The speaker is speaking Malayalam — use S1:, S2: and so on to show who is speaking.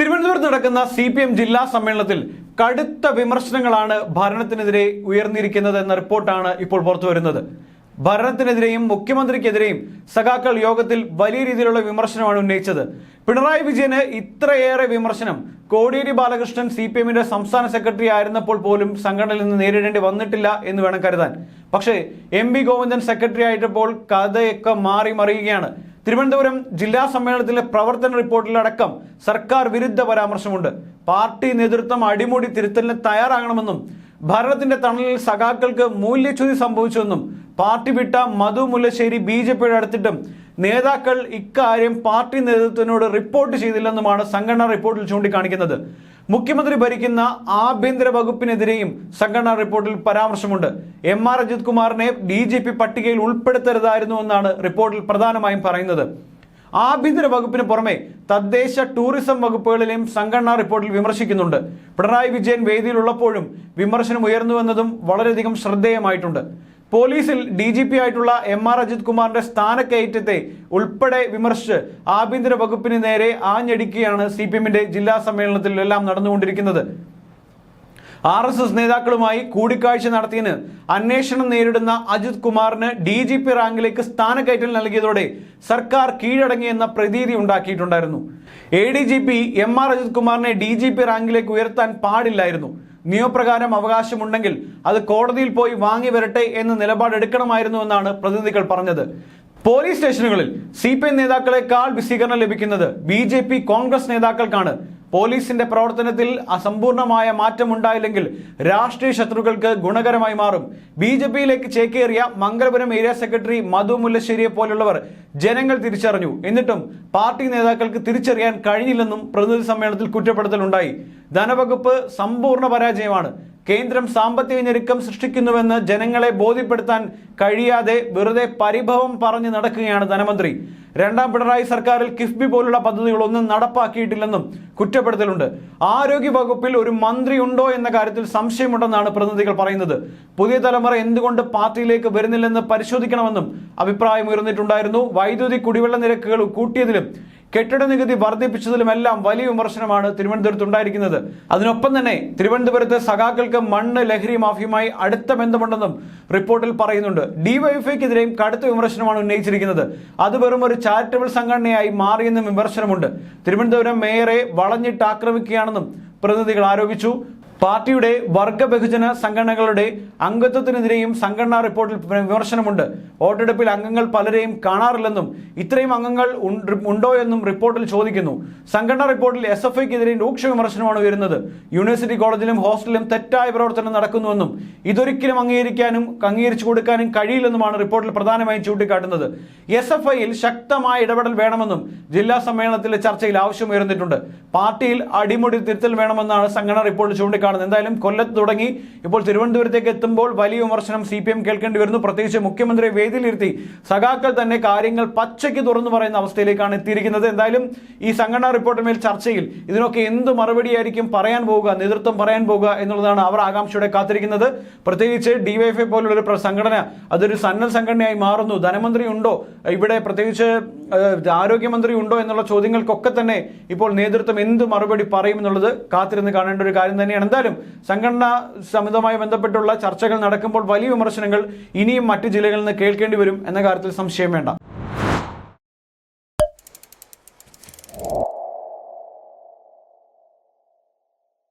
S1: തിരുവനന്തപുരത്ത് നടക്കുന്ന സി പി എം ജില്ലാ സമ്മേളനത്തിൽ കടുത്ത വിമർശനങ്ങളാണ് ഭരണത്തിനെതിരെ ഉയർന്നിരിക്കുന്നത് എന്ന റിപ്പോർട്ടാണ് ഇപ്പോൾ പുറത്തുവരുന്നത് ഭരണത്തിനെതിരെയും മുഖ്യമന്ത്രിക്കെതിരെയും സഖാക്കൾ യോഗത്തിൽ വലിയ രീതിയിലുള്ള വിമർശനമാണ് ഉന്നയിച്ചത്. പിണറായി വിജയന് ഇത്രയേറെ വിമർശനം. കോടിയേരി ബാലകൃഷ്ണൻ സി പി എമ്മിന്റെ സംസ്ഥാന സെക്രട്ടറി ആയിരുന്നപ്പോൾ പോലും സംഘടനയിൽ നിന്ന് നേരിടേണ്ടി വന്നിട്ടില്ല എന്ന് വേണം കരുതാൻ. പക്ഷേ എം ഗോവിന്ദൻ സെക്രട്ടറി ആയിട്ടപ്പോൾ കഥയൊക്കെ മാറി മറിയുകയാണ്. തിരുവനന്തപുരം ജില്ലാ സമ്മേളനത്തിലെ പ്രവർത്തന റിപ്പോർട്ടിലടക്കം സർക്കാർ വിരുദ്ധ പരാമർശമുണ്ട്. പാർട്ടി നേതൃത്വം അടിമുടി തിരുത്തലിന് തയ്യാറാകണമെന്നും ഭരണത്തിന്റെ തണലിൽ സഖാക്കൾക്ക് മൂല്യച്യുതി സംഭവിച്ചുവെന്നും പാർട്ടി വിട്ട മധു മുല്ലശ്ശേരി ബി ജെ പിയുടെ അടുത്തിട്ടും നേതാക്കൾ ഇക്കാര്യം പാർട്ടി നേതൃത്വത്തിനോട് റിപ്പോർട്ട് ചെയ്തില്ലെന്നുമാണ് സംഘടനാ റിപ്പോർട്ടിൽ ചൂണ്ടിക്കാണിക്കുന്നത്. മുഖ്യമന്ത്രി ഭരിക്കുന്ന ആഭ്യന്തര വകുപ്പിനെതിരെയും സംഘടനാ റിപ്പോർട്ടിൽ പരാമർശമുണ്ട്. എം ആർ അജിത് കുമാറിനെ ഡി ജി പി പട്ടികയിൽ ഉൾപ്പെടുത്തരുതായിരുന്നു എന്നാണ് റിപ്പോർട്ടിൽ പ്രധാനമായും പറയുന്നത്. ആഭ്യന്തര വകുപ്പിന് പുറമെ തദ്ദേശ ടൂറിസം വകുപ്പുകളിലെയും സംഘടനാ റിപ്പോർട്ടിൽ വിമർശിക്കുന്നുണ്ട്. പിണറായി വിജയൻ വേദിയിലുള്ളപ്പോഴും വിമർശനം ഉയർന്നുവെന്നതും വളരെയധികം ശ്രദ്ധേയമായിട്ടുണ്ട്. പോലീസിൽ ഡി ജി പി ആയിട്ടുള്ള എം ആർ അജിത് കുമാറിന്റെ സ്ഥാനക്കയറ്റത്തെ ഉൾപ്പെടെ വിമർശിച്ച് ആഭ്യന്തര വകുപ്പിന് നേരെ ആഞ്ഞടിക്കുകയാണ് സി പി എമ്മിന്റെ ജില്ലാ സമ്മേളനത്തിലെല്ലാം നടന്നുകൊണ്ടിരിക്കുന്നത്. ആർ എസ് എസ് നേതാക്കളുമായി കൂടിക്കാഴ്ച നടത്തിയതിന് അന്വേഷണം നേരിടുന്ന അജിത് കുമാറിന് ഡി ജി പി റാങ്കിലേക്ക് സ്ഥാനക്കയറ്റം നൽകിയതോടെ സർക്കാർ കീഴടങ്ങിയെന്ന പ്രതീതി ഉണ്ടാക്കിയിട്ടുണ്ടായിരുന്നു. A D G P M R Ajith കുമാറിനെ ഡി ജി പി റാങ്കിലേക്ക് ഉയർത്താൻ പാടില്ലായിരുന്നു. നിയമപ്രകാരം അവകാശമുണ്ടെങ്കിൽ അത് കോടതിയിൽ പോയി വാങ്ങി വരട്ടെ എന്ന നിലപാടെടുക്കണമായിരുന്നു എന്നാണ് പ്രതിനിധികൾ പറഞ്ഞത്. പോലീസ് സ്റ്റേഷനുകളിൽ സി പി എം നേതാക്കളെക്കാൾ വിശീകരണം ലഭിക്കുന്നത് ബി ജെ പി കോൺഗ്രസ് നേതാക്കൾക്കാണ്. പോലീസിന്റെ പ്രവർത്തനത്തിൽ അസമ്പൂർണമായ മാറ്റമുണ്ടായില്ലെങ്കിൽ രാഷ്ട്രീയ ശത്രുക്കൾക്ക് ഗുണകരമായി മാറും. ബി ജെ പിയിലേക്ക് ചേക്കേറിയ മംഗലപുരം ഏരിയ സെക്രട്ടറി മധു മുല്ലശ്ശേരിയെ പോലുള്ളവർ ജനങ്ങൾ തിരിച്ചറിഞ്ഞു. എന്നിട്ടും പാർട്ടി നേതാക്കൾക്ക് തിരിച്ചറിയാൻ കഴിഞ്ഞില്ലെന്നും പ്രതിനിധി സമ്മേളനത്തിൽ കുറ്റപ്പെടുത്തലുണ്ടായി. ധനവകുപ്പ് സമ്പൂർണ പരാജയമാണ്. കേന്ദ്രം സാമ്പത്തിക ഞെരുക്കം സൃഷ്ടിക്കുന്നുവെന്ന് ജനങ്ങളെ ബോധ്യപ്പെടുത്താൻ കഴിയാതെ വെറുതെ പരിഭവം പറഞ്ഞു നടക്കുകയാണ് ധനമന്ത്രി. രണ്ടാം പിണറായി സർക്കാരിൽ കിഫ്ബി പോലുള്ള പദ്ധതികളൊന്നും നടപ്പാക്കിയിട്ടില്ലെന്നും കുറ്റപ്പെടുത്തലുണ്ട്. ആരോഗ്യ വകുപ്പിൽ ഒരു മന്ത്രി ഉണ്ടോ എന്ന കാര്യത്തിൽ സംശയമുണ്ടെന്നാണ് പ്രതിനിധികൾ പറയുന്നത്. പുതിയ തലമുറ എന്തുകൊണ്ട് പാർട്ടിയിലേക്ക് വരുന്നില്ലെന്ന് പരിശോധിക്കണമെന്നും അഭിപ്രായം ഉയർന്നിട്ടുണ്ടായിരുന്നു. വൈദ്യുതി കുടിവെള്ള നിരക്കുകൾ കൂട്ടിയതിലും കെട്ടിട നികുതി വർദ്ധിപ്പിച്ചതിലുമെല്ലാം വലിയ വിമർശനമാണ് തിരുവനന്തപുരത്ത് ഉണ്ടായിരിക്കുന്നത്. അതിനൊപ്പം തന്നെ തിരുവനന്തപുരത്ത് സഖാക്കൾക്ക് മണ്ണ് ലഹരി മാഫിയുമായി അടുത്ത ബന്ധമുണ്ടെന്നും റിപ്പോർട്ടിൽ പറയുന്നുണ്ട്. ഡിവൈഎഫ്ഐക്കെതിരെയും കടുത്ത വിമർശനമാണ് ഉന്നയിച്ചിരിക്കുന്നത്. അത് വെറും ഒരു ചാരിറ്റബിൾ സംഘടനയായി മാറിയെന്നും വിമർശനമുണ്ട്. തിരുവനന്തപുരം മേയറെ വളഞ്ഞിട്ട് ആക്രമിക്കുകയാണെന്നും പ്രതിനിധികൾ ആരോപിച്ചു. പാർട്ടിയുടെ വർഗ ബഹുജന സംഘടനകളുടെ അംഗത്വത്തിനെതിരെയും സംഘടനാ റിപ്പോർട്ടിൽ വിമർശനമുണ്ട്. വോട്ടെടുപ്പിൽ അംഗങ്ങൾ പലരെയും കാണാറില്ലെന്നും ഇത്രയും അംഗങ്ങൾ ഉണ്ടോ എന്നും റിപ്പോർട്ടിൽ ചോദിക്കുന്നു. സംഘടനാ റിപ്പോർട്ടിൽ എസ് എഫ് ഐക്കെതിരെ രൂക്ഷ വിമർശനമാണ് ഉയരുന്നത്. യൂണിവേഴ്സിറ്റി കോളേജിലും ഹോസ്റ്റലിലും തെറ്റായ പ്രവർത്തനം നടക്കുന്നുവെന്നും ഇതൊരിക്കലും അംഗീകരിക്കാനും അംഗീകരിച്ചു കൊടുക്കാനും കഴിയില്ലെന്നുമാണ് റിപ്പോർട്ടിൽ പ്രധാനമായും ചൂണ്ടിക്കാട്ടുന്നത്. എസ് എഫ് ഐയിൽ ശക്തമായ ഇടപെടൽ വേണമെന്നും ജില്ലാ സമ്മേളനത്തിലെ ചർച്ചയിൽ ആവശ്യം ഉയർന്നിട്ടുണ്ട്. പാർട്ടിയിൽ അടിമുടി തിരുത്തൽ വേണമെന്നാണ് സംഘടനാ റിപ്പോർട്ടിൽ ചൂണ്ടിക്കാണുന്നത് എന്തായാലും കൊല്ലത്ത് തുടങ്ങി. ഇപ്പോൾ തിരുവനന്തപുരത്തേക്ക് എത്തുമ്പോൾ വലിയ വിമർശനം സി പി എം കേൾക്കേണ്ടി വരുന്നു. പ്രത്യേകിച്ച് മുഖ്യമന്ത്രിയെ വേദിയിലിരുത്തി സഖാക്കൾ തന്നെ കാര്യങ്ങൾ പച്ചയ്ക്ക് തുറന്നു പറയുന്ന അവസ്ഥയിലേക്കാണ് എത്തിയിരിക്കുന്നത്. എന്തായാലും ഈ സംഘടനാ റിപ്പോർട്ടിന്മേൽ ചർച്ചയിൽ ഇതിനൊക്കെ എന്ത് മറുപടിയായിരിക്കും പറയാൻ പോവുക നേതൃത്വം പറയാൻ പോവുക എന്നുള്ളതാണ് അവർ ആകാംക്ഷയോടെ കാത്തിരിക്കുന്നത്. പ്രത്യേകിച്ച് ഡിവൈഎഫ്ഐ പോലുള്ള ഒരു സംഘടന അതൊരു സന്നദ്ധ സംഘടനയായി മാറുന്നു. ധനമന്ത്രി ഉണ്ടോ? ഇവിടെ പ്രത്യേകിച്ച് ആരോഗ്യമന്ത്രി ഉണ്ടോ എന്നുള്ള ചോദ്യങ്ങൾക്കൊക്കെ തന്നെ ഇപ്പോൾ നേതൃത്വം എന്ത് മറുപടി പറയും എന്നുള്ളത് കാത്തിരുന്ന് കാണേണ്ട ഒരു കാര്യം തന്നെയാണ്. എന്തായാലും സംഘടനാ സമിതമായി ബന്ധപ്പെട്ടുള്ള ചർച്ചകൾ നടക്കുമ്പോൾ വലിയ വിമർശനങ്ങൾ ഇനിയും മറ്റ് ജില്ലകളിൽ നിന്ന് കേൾക്കേണ്ടി വരും എന്ന കാര്യത്തിൽ സംശയം വേണ്ട.